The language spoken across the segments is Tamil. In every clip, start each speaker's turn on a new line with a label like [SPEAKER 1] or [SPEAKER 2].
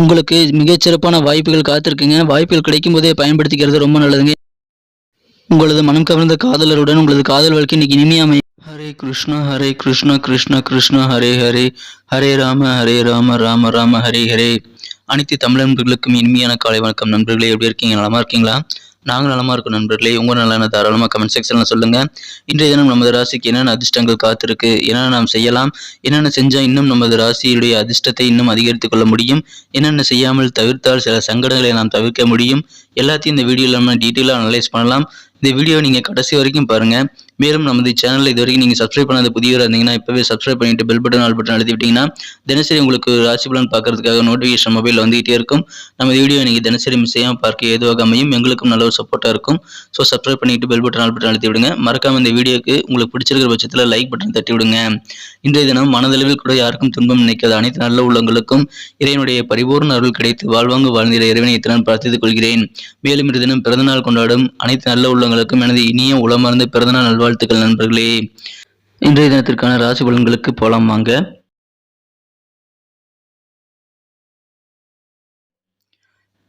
[SPEAKER 1] உங்களுக்கு மிகச்சிறப்பான வாய்ப்புகள் காத்திருக்குங்க. வாய்ப்புகள் கிடைக்கும் போதே பயன்படுத்திக்கிறது ரொம்ப நல்லதுங்க. உங்களது மனம் கவர்ந்த காதலருடன் உங்களது காதல் வாழ்க்கை இன்னைக்கு இனிமையாமை ஹரே கிருஷ்ணா ஹரே கிருஷ்ணா கிருஷ்ண கிருஷ்ணா ஹரே ஹரே. ஹரே ராம ஹரே ராம ராம ராம ஹரே ஹரே. அனைத்து தமிழ் நண்பர்களுக்கும் இனிமையான காலை வணக்கம். நண்பர்களே எப்படி இருக்கீங்க? நலமா இருக்கீங்களா? நாங்கள் நலமா இருக்கோம் நண்பர்களே. உங்கள் நலனை தாராளமாக கமெண்ட் செக்ஷனில் சொல்லுங்க. இன்றைய தினம் நமது ராசிக்கு என்னென்ன அதிர்ஷ்டங்கள் காத்திருக்கு? என்னென்ன நாம் செய்யலாம்? என்னென்ன செஞ்சால் இன்னும் நமது ராசியுடைய அதிர்ஷ்டத்தை இன்னும் அதிகரித்துக் கொள்ள முடியும்? என்னென்ன செய்யாமல் தவிர்த்தால் சில சங்கடங்களை நாம் தவிர்க்க முடியும்? எல்லாத்தையும் இந்த வீடியோவில் நம்ம டீட்டெயிலாக அனலைஸ் பண்ணலாம். இந்த வீடியோ நீங்கள் கடைசி வரைக்கும் பாருங்கள் மேலும் நமது சேனலில் இது வரைக்கும் நீங்கள் சப்ஸ்கிரைப் பண்ணாத புதியவராக இருந்தீங்கன்னா இப்போவே சப்ஸ்கிரைப் பண்ணிட்டு பெல் பட்டன் ஆல் பட்டன் அழுத்தி விட்டீங்கன்னா தினசரி உங்களுக்கு ராசி பலன் பார்க்கறதுக்காக நோட்டிஃபிகேஷன் மொபைலில் வந்துகிட்டே இருக்கும். நம்ம வீடியோ நீங்கள் தினசரி மிஸ் செய்யாமல் பார்க்க ஏதுவாக அமையும். எங்களுக்கும் நல்ல ஒரு சப்போர்ட்டாக இருக்கும். ஸோ சப்ஸ்கிரைப் பண்ணிட்டு பெல் பட்டன் ஆல் பட்டன் அழுத்தி விடுங்க மறக்காம இந்த வீடியோக்கு உங்களுக்கு பிடிச்சிருக்கிற பட்சத்தில் லைக் பட்டன் தட்டி விடுங்க இன்றைய தினம் மனதளவில் கூட யாருக்கும் துன்பம் நினைக்காத அனைத்து நல்ல உள்ளங்களுக்கும் இறைவனுடைய பரிபூர்ண அருள் கிடைத்து வாழ்வாங்க வாழ்ந்திட இறைவனை இத்தனை பிரார்த்தித்துக் கொள்கிறேன். மேலும் இன்று தினம் பிறந்தநாள் கொண்டாடும் அனைத்து நல்ல உள்ளங்களுக்கும் எனது இனிய உளமார்ந்த பிறந்தநாள் வாழ்த்துக்கள் நண்பர்களே. இன்றைய தினத்திற்கான ராசி பலன்களுக்கு போலாம் வாங்க.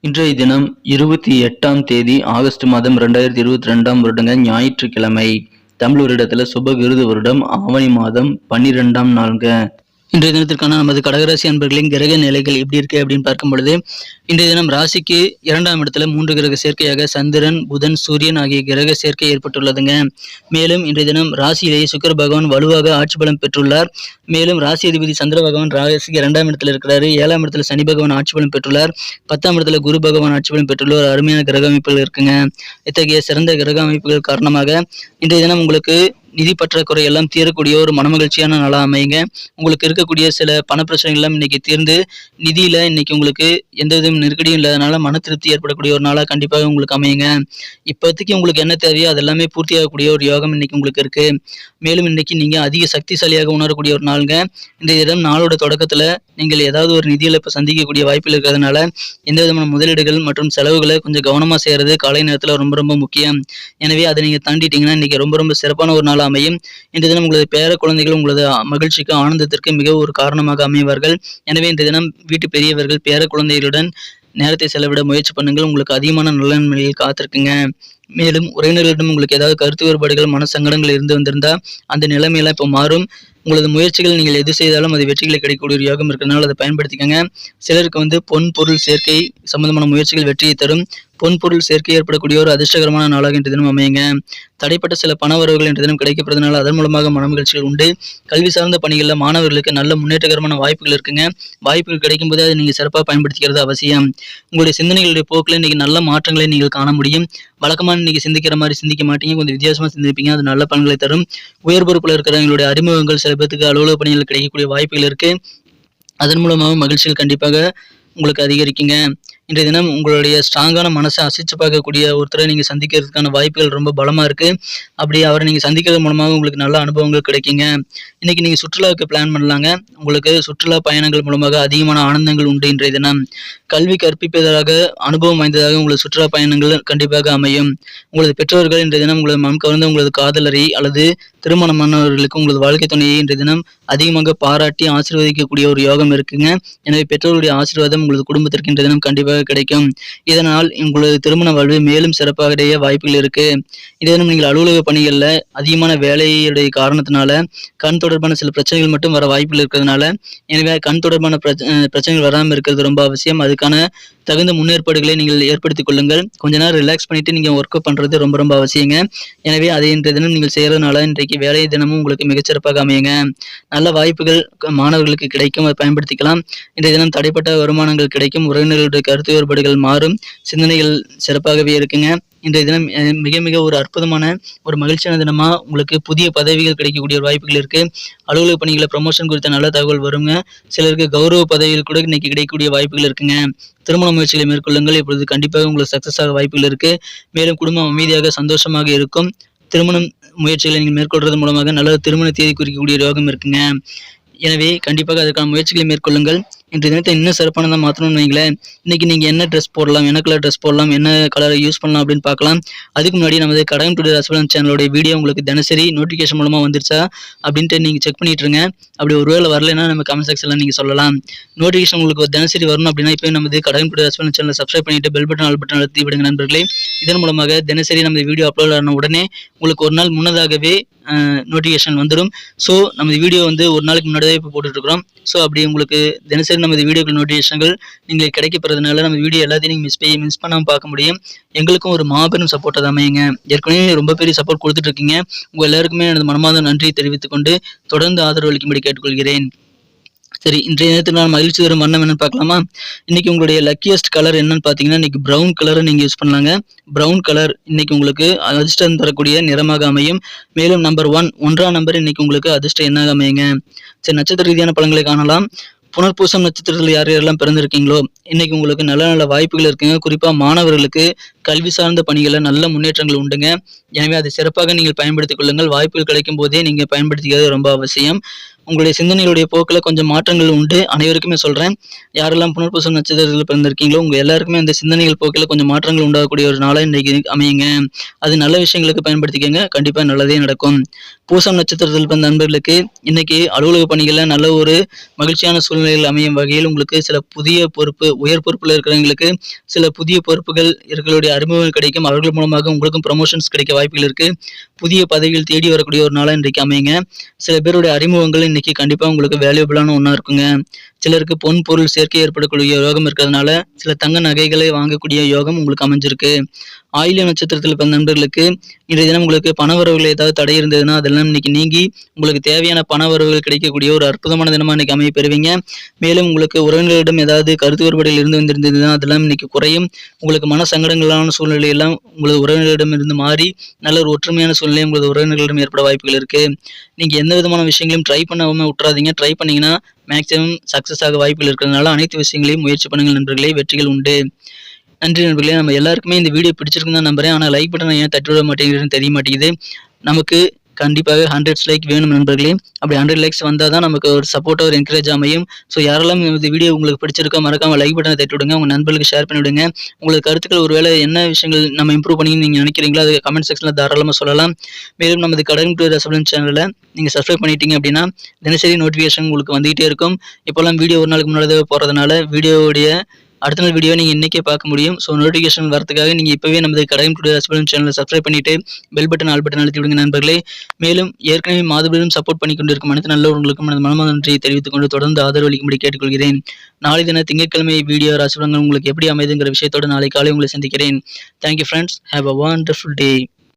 [SPEAKER 1] இன்றைய தினம் இருபத்தி எட்டாம் தேதி ஆகஸ்ட் மாதம் ரெண்டாயிரத்தி இருபத்தி ரெண்டாம் வருடங்க ஞாயிற்றுக்கிழமை. தமிழ் வருடத்துல சுப விருது வருடம் ஆவணி மாதம் பன்னிரெண்டாம் நாளுங்க. இன்றைய தினத்திற்கான நமது கடகராசி அன்பர்களின் கிரக நிலைகள் எப்படி இருக்கு அப்படின்னு பார்க்கும் பொழுது இன்றைய தினம் ராசிக்கு இரண்டாம் இடத்துல மூன்று கிரக சேர்க்கையாக சந்திரன் புதன் சூரியன் ஆகிய கிரக சேர்க்கை ஏற்பட்டுள்ளதுங்க. மேலும் இன்றைய தினம் ராசியிலேயே சுக்கர பகவான் வலுவாக ஆட்சி பலம் பெற்றுள்ளார். மேலும் ராசி அதிபதி சந்திர பகவான் ராசிக்கு இரண்டாம் இடத்துல இருக்கிறாரு. ஏழாம் இடத்துல சனி பகவான் ஆட்சி பலம் பெற்றுள்ளார். பத்தாம் இடத்துல குரு பகவான் ஆட்சி பலம் பெற்றுள்ள ஒரு அருமையான கிரக அமைப்புகள் இருக்குங்க. இத்தகைய சிறந்த கிரக அமைப்புகள் காரணமாக இன்றைய தினம் உங்களுக்கு நிதி பற்றாக்குறை எல்லாம் தீரக்கூடிய ஒரு மனமகிழ்ச்சியான நாளாக அமையுங்க. உங்களுக்கு இருக்கக்கூடிய சில பண பிரச்சனைகள் இன்னைக்கு தீர்ந்து நிதியில இன்னைக்கு உங்களுக்கு எந்த வித நெருக்கடியும் இல்லாதனால மன திருப்தி ஏற்படக்கூடிய ஒரு நாளாக கண்டிப்பாக உங்களுக்கு அமையுங்க. இப்போதைக்கு உங்களுக்கு என்ன தேவையோ அதெல்லாமே பூர்த்தியாகக்கூடிய பூர்த்தி ஆகக்கூடிய ஒரு யோகம் இன்னைக்கு உங்களுக்கு இருக்கு. மேலும் இன்னைக்கு நீங்க அதிக சக்திசாலியாக உணரக்கூடிய ஒரு நாளுங்க. இந்த இடம் நாளோட தொடக்கத்துல நீங்கள் ஏதாவது ஒரு நிதி இழப்பை சந்திக்கக்கூடிய வாய்ப்பில் இருக்கிறதுனால எந்த விதமான முதலீடுகள் மற்றும் செலவுகளை கொஞ்சம் கவனமா செய்யறது காலை நேரத்துல ரொம்ப ரொம்ப முக்கியம். எனவே அதை நீங்க தாண்டிட்டீங்கன்னா இன்னைக்கு ரொம்ப ரொம்ப சிறப்பான ஒரு நாள் அமையும் இந்த தினம் உங்களது பேர குழந்தைகள் உங்களது மகிழ்ச்சிக்கு ஆனந்தத்திற்கு மிக ஒரு காரணமாக அமைவார்கள். எனவே இந்த தினம் வீட்டு பெரியவர்கள் பேர குழந்தைகளுடன் நேரத்தை செலவிட முயற்சி பண்ணுங்கள். உங்களுக்கு அதிகமான நல்ல நன்மைகள் காத்திருக்குங்க. மேலும் உறவினர்களிடம் உங்களுக்கு ஏதாவது கருத்து வேறுபாடுகள் மன சங்கடங்கள் இருந்து வந்திருந்தா அந்த நிலைமையெல்லாம் இப்போ மாறும். உங்களது முயற்சிகள் நீங்கள் எது செய்தாலும் அது வெற்றிகளை கிடைக்கக்கூடிய ஒரு யோகம் இருக்கிறதுனால அதை பயன்படுத்திக்கங்க. சிலருக்கு வந்து பொன் பொருள் சேர்க்கை சம்பந்தமான முயற்சிகள் வெற்றியை தரும். பொன் பொருள் சேர்க்கை ஏற்படக்கூடிய ஒரு அதிர்ஷ்டகரமான நாளாக இன்று தினம் அமையுங்க. தடைப்பட்ட சில பண வரவுகள் இன்று தினம் கிடைக்கப்படுறதுனால அதன் மூலமாக மன மகிழ்ச்சிகள் உண்டு. கல்வி சார்ந்த பணிகளில் மாணவர்களுக்கு நல்ல முன்னேற்றகரமான வாய்ப்புகள் இருக்குங்க. வாய்ப்புகள் கிடைக்கும் போது அதை நீங்கள் சிறப்பாக பயன்படுத்திக்கிறது அவசியம். உங்களுடைய சிந்தனைகளுடைய போக்கில் இன்னைக்கு நல்ல மாற்றங்களை நீங்கள் காண முடியும். வழக்கமாக இன்னைக்கு சிந்திக்கிற மாதிரி சிந்திக்க மாட்டீங்க. கொஞ்சம் வித்தியாசமாக சிந்திப்பீங்க. அது நல்ல பலன்களை தரும். உயர் பொறுப்பில் இருக்கிறவங்களுடைய அறிமுகங்கள் சில பேர்த்துக்கு அலுவலக பணிகள் கிடைக்கக்கூடிய வாய்ப்புகள் இருக்கு. அதன் மூலமாக மகிழ்ச்சிகள் கண்டிப்பாக உங்களுக்கு அதிகரிக்குங்க. இன்றைய தினம் உங்களுடைய ஸ்ட்ராங்கான மனசை அசைச்சு பார்க்கக்கூடிய ஒருத்தரை நீங்கள் சந்திக்கிறதுக்கான வாய்ப்புகள் ரொம்ப பலமாக இருக்குது அப்படி அவரை நீங்கள் சந்திக்கிறது மூலமாக உங்களுக்கு நல்ல அனுபவங்கள் கிடைக்குங்க. இன்னைக்கு நீங்கள் சுற்றுலாவுக்கு பிளான் பண்ணலாங்க. உங்களுக்கு சுற்றுலா பயணங்கள் மூலமாக அதிகமான ஆனந்தங்கள் உண்டு இன்றைய தினம். கல்வி கற்பிப்பதாக அனுபவம் வாய்ந்ததாக உங்களது சுற்றுலா பயணங்கள் கண்டிப்பாக அமையும். உங்களது பெற்றோர்கள் இன்றைய தினம் உங்களது மனம் கவர்ந்த உங்களது காதலரை அல்லது திருமணமானவர்களுக்கு உங்களது வாழ்க்கை துணையை இன்றைய தினம் அதிகமாக பாராட்டி ஆசீர்வதிக்கக்கூடிய ஒரு யோகம் இருக்குங்க. எனவே பெற்றோர்களுடைய ஆசீர்வாதம் உங்களது குடும்பத்திற்கு இன்றைய தினம் கண்டிப்பாக கிடைக்கும். இதனால் உங்களது திருமண வாழ்வு மேலும் சிறப்பாக அடைய வாய்ப்புகள் இருக்கு. இதே தினம் நீங்கள் அலுவலக பணிகளில் அதிகமான வேலையுடைய காரணத்தினால கண் தொடர்பான சில பிரச்சனைகள் மட்டும் வர வாய்ப்புகள் இருக்கிறதுனால எனவே கண் தொடர்பான பிரச்சனை பிரச்சனைகள் வராமல் இருக்கிறது ரொம்ப அவசியம். அதுக்கான தகுந்த முன்னேற்பாடுகளை நீங்கள் ஏற்படுத்திக் கொள்ளுங்கள். கொஞ்ச நேரம் ரிலாக்ஸ் பண்ணிட்டு நீங்கள் ஒர்க் பண்ணுறது ரொம்ப ரொம்ப அவசியங்க. எனவே அதை இன்றைய தினம் நீங்கள் செய்கிறதுனால இன்றைக்கு வேலை தினமும் உங்களுக்கு மிகச்சிறப்பாக அமையுங்க. நல்ல வாய்ப்புகள் மாணவர்களுக்கு கிடைக்கும். அதை பயன்படுத்திக்கலாம். இன்றைய தினம் தடைப்பட்ட வருமானங்கள் கிடைக்கும். உறவினர்களுடைய கருத்து வேறுபாடுகள் மாறும். சிந்தனைகள் சிறப்பாகவே இருக்குங்க. இன்றைய தினம் மிக மிக ஒரு அற்புதமான ஒரு மகிழ்ச்சியான தினமா உங்களுக்கு புதிய பதவிகள் கிடைக்கக்கூடிய ஒரு வாய்ப்புகள் இருக்கு. அலுவலக பணிகளை ப்ரமோஷன் குறித்த நல்ல தகவல் வருங்க. சிலருக்கு கௌரவ பதவிகள் கூட இன்னைக்கு கிடைக்கக்கூடிய வாய்ப்புகள் இருக்குங்க. திருமண முயற்சிகளை மேற்கொள்ளுங்கள். இப்பொழுது கண்டிப்பாக உங்களுக்கு சக்சஸ் ஆக வாய்ப்புகள் இருக்கு. மேலும் குடும்பம் அமைதியாக சந்தோஷமாக இருக்கும். திருமணம் முயற்சிகளை நீங்கள் மேற்கொள்றது மூலமாக நல்ல திருமண தேதி குறிக்கக்கூடிய யோகம் இருக்குங்க. எனவே கண்டிப்பாக அதற்கான முயற்சிகளை மேற்கொள்ளுங்கள். இன்றைய தினத்தை இன்னும் சிறப்பானதாக மாற்றணும்னு வைங்களேன். இன்னைக்கு நீங்கள் என்ன ட்ரெஸ் போடலாம் என்ன கலர் ட்ரெஸ் போடலாம் என்ன கலரை யூஸ் பண்ணலாம் அப்படின்னு பார்க்கலாம். அதுக்கு முன்னாடி நமது கடகம் டுடே ரசபலன் சேனலோட வீடியோ உங்களுக்கு தினசரி நோட்டிஃபிகேஷன் மூலமாக வந்துருச்சா அப்படின்ட்டு நீங்கள் செக் பண்ணிட்டுருங்க அப்படி அப்படி ஒருவேளை வரலைன்னா நம்ம கமெண்ட் செக்ஷனில் நீங்கள் சொல்லலாம். நோட்டிஃபிகேஷன் உங்களுக்கு ஒரு தினசரி வரணும் அப்படின்னா இப்போ நமது கடகம் டுடே ரசபலன் சேனலை சப்ஸ்கிரைப் பண்ணிட்டு பெல் பட்டன் ஆல் பட்டன் அழுத்தி விடுங்க நண்பர்களே. இதன் மூலமாக தினசரி நம்ம வீடியோ அப்லோட் ஆன உடனே உங்களுக்கு ஒரு நாள் முன்னதாகவே நோட்டிஃபிகேஷன் வந்துடும் ஸோ நமது வீடியோ வந்து ஒரு நாளைக்கு முன்னாடியே இப்போ போட்டுட்ருக்குறோம். ஸோ அப்படி உங்களுக்கு தினசரி நமது வீடியோக்கள் நோட்டிஃபிகேஷன்கள் நீங்கள் கிடைக்கப்படுறதுனால நம்ம வீடியோ எல்லாத்தையும் நீங்கள் மிஸ் பண்ணி மிஸ் பண்ணாமல் பார்க்க முடியும். எங்களுக்கும் ஒரு மாபெரும் சப்போர்ட் அமையுங்க. ஏற்கனவே ரொம்ப பெரிய சப்போர்ட் கொடுத்துட்ருக்கீங்க. உங்கள் எல்லாருக்குமே எனது மனமார்ந்த நன்றி தெரிவித்துக்கொண்டு தொடர்ந்து ஆதரவு அளிக்கும்படி கேட்டுக்கொள்கிறேன். சரி இன்றைய நேரத்தில் நான் மகிழ்ச்சி தரும் வண்ணம் என்னன்னு பார்க்கலாமா? இன்னைக்கு உங்களுடைய லக்கியஸ்ட் கலர் என்னன்னு பார்த்தீங்கன்னா இன்னைக்கு ப்ரௌன் கலரை நீங்கள் யூஸ் பண்ணலாங்க. ப்ரௌன் கலர் இன்னைக்கு உங்களுக்கு அதிர்ஷ்டம் தரக்கூடிய நிறமாக அமையும். மேலும் நம்பர் ஒன் ஒன்றாம் நம்பர் இன்னைக்கு உங்களுக்கு அதிர்ஷ்டம் என்னாக அமையுங்க? சரி நட்சத்திர ரீதியான பழங்களை காணலாம். புனர்பூசம் நட்சத்திரத்தில் யார் யாரெல்லாம் பிறந்திருக்கீங்களோ இன்னைக்கு உங்களுக்கு நல்ல நல்ல வாய்ப்புகள் இருக்குங்க. குறிப்பாக மாணவர்களுக்கு கல்வி சார்ந்த பணிகளில் நல்ல முன்னேற்றங்கள் உண்டுங்க. எனவே அதை சிறப்பாக நீங்கள் பயன்படுத்திக் கொள்ளுங்கள். வாய்ப்புகள் கிடைக்கும் போதே நீங்கள் பயன்படுத்திக்கிறது ரொம்ப அவசியம். உங்களுடைய சிந்தனைகளுடைய போக்கில் கொஞ்சம் மாற்றங்கள் உண்டு. அனைவருக்குமே சொல்கிறேன் யாரெல்லாம் புனர்பூசம் நட்சத்திரத்தில் பிறந்திருக்கீங்களோ உங்கள் எல்லாருக்குமே அந்த சிந்தனைகள் போக்கில் கொஞ்சம் மாற்றங்கள் உண்டாகக்கூடிய ஒரு நாளாக இன்றைக்கு அமையுங்க. அது நல்ல விஷயங்களுக்கு பயன்படுத்திக்கங்க. கண்டிப்பாக நல்லதே நடக்கும். பூசம் நட்சத்திரத்தில் பிறந்த நண்பர்களுக்கு இன்னைக்கு அலுவலக பணிகளில் நல்ல ஒரு மகிழ்ச்சியான சூழ்நிலையில் அமையும் வகையில் உங்களுக்கு சில புதிய பொறுப்பு உயர் பொறுப்பில் இருக்கிறவங்களுக்கு சில புதிய பொறுப்புகள் இருக்கிறவருடைய அறிமுகம் கிடைக்கும். அவர்கள் மூலமாக உங்களுக்கும் ப்ரமோஷன்ஸ் கிடைக்க வாய்ப்புகள் இருக்குது புதிய பதவிகள் தேடி வரக்கூடிய ஒரு நாளாக இன்றைக்கு அமையுங்க. சில பேருடைய அறிமுகங்கள் இன்னைக்கு கண்டிப்பாக உங்களுக்கு வேல்யூபிளான ஒன்றா இருக்குங்க. சிலருக்கு பொன் பொருள் சேர்க்கை ஏற்படக்கூடிய யோகம் இருக்கிறதுனால சில தங்க நகைகளை வாங்கக்கூடிய யோகம் உங்களுக்கு அமைஞ்சிருக்கு. ஆயில நட்சத்திரத்தில் பிறந்த நண்பர்களுக்கு இன்றைய தினம் உங்களுக்கு பண வரவுகள் ஏதாவது தடை இருந்ததுன்னா அதெல்லாம் இன்னைக்கு நீங்கி உங்களுக்கு தேவையான பண வரவுகள் கிடைக்கக்கூடிய ஒரு அற்புதமான தினமாக இன்னைக்கு அமைய பெறுவீங்க. மேலும் உங்களுக்கு உறவினர்களிடம் ஏதாவது கருத்து வேறுபாடுகள் இருந்து வந்திருந்ததுன்னா அதெல்லாம் இன்னைக்கு குறையும். உங்களுக்கு மன சங்கடங்களான சூழ்நிலை எல்லாம் உங்களது உறவினர்களிடம் இருந்து மாறி நல்ல ஒரு ஒற்றுமையான சூழ்நிலை உங்களது உறவினர்களிடம் ஏற்பட வாய்ப்புகள் இருக்கு. நீங்க எந்த விதமான விஷயங்களையும் ட்ரை பண்ணாம விட்டுறாதீங்க. ட்ரை பண்ணீங்கன்னா மேக்ஸிமம் சக்ஸஸ் ஆக வாய்ப்புகள் இருக்கிறதுனால அனைத்து விஷயங்களையும் முயற்சி பண்ணுங்கள் நண்பர்களே. வெற்றிகள் உண்டு. நன்றி நண்பர்களே. நம்ம எல்லாருக்குமே இந்த வீடியோ பிடிச்சிருக்குன்னு தான் நம்புறேன். ஆனால் லைக் பட்டனை ஏன் தட்டி விட மாட்டேங்கிறதுன்னு தெரிய மாட்டேங்குது. நமக்கு கண்டிப்பாக ஹண்ட்ரட்ஸ் லைக் வேணும் நண்பர்களே. அப்படி ஹண்ட்ரட் லைக்ஸ் வந்தால் தான் நமக்கு ஒரு சப்போர்ட்டாக ஒரு என்கரேஜ் அமையும். ஸோ யாரெல்லாம் இந்த வீடியோ உங்களுக்கு பிடிச்சிருக்கோ மறக்காமல் லைக் பட்டனை தட்டி விடுங்க. உங்கள் நண்பர்களுக்கு ஷேர் பண்ணி விடுங்க. உங்களுக்கு கருத்துக்கள் ஒருவேளை என்ன விஷயங்கள் நம்ம இம்ப்ரூவ் பண்ணி நீங்கள் நினைக்கிறீங்களோ அது கமெண்ட் செக்ஷனில் தாராளமாக சொல்லலாம். மேலும் நமது கடன் டு ரசபலன் சேனலில் நீங்கள் சப்ஸ்கிரைப் பண்ணிட்டீங்க அப்படின்னா தினசரி நோட்டிஃபிகேஷன் உங்களுக்கு வந்துகிட்டே இருக்கும். இப்போல்லாம் வீடியோ ஒரு நாளுக்கு முன்னாடி போகிறதுனால வீடியோவுடைய அடுத்த நாள் வீடியோ நீங்கள் இன்றைக்கே பார்க்க முடியும். ஸோ நோட்டிஃபிகேஷன் வரதுக்காக நீங்கள் இப்போவே நமது கடகம் டுடே சேனலை சப்ஸ்கிரைப் பண்ணிவிட்டு பெல் பட்டன் ஆல் பட்டன் அழுத்தி விடுங்க நண்பர்களே. மேலும் ஏற்கனவே மாதவிலும் சப்போர்ட் பண்ணி கொண்டிருக்கும் அனைத்து நல்லவர்களுக்கும் எனது மனமான நன்றியை தெரிவித்துக் கொண்டு தொடர்ந்து ஆதரவு அளிக்கும்படி கேட்டுக்கொள்கிறேன். நாளை தின திங்கட்கிழமை வீடியோ ராசிபலங்கள் உங்களுக்கு எப்படி அமைதுங்கிற விஷயத்தோடு நாளை காலை உங்களை சந்திக்கிறேன். Thank you friends have a wonderful day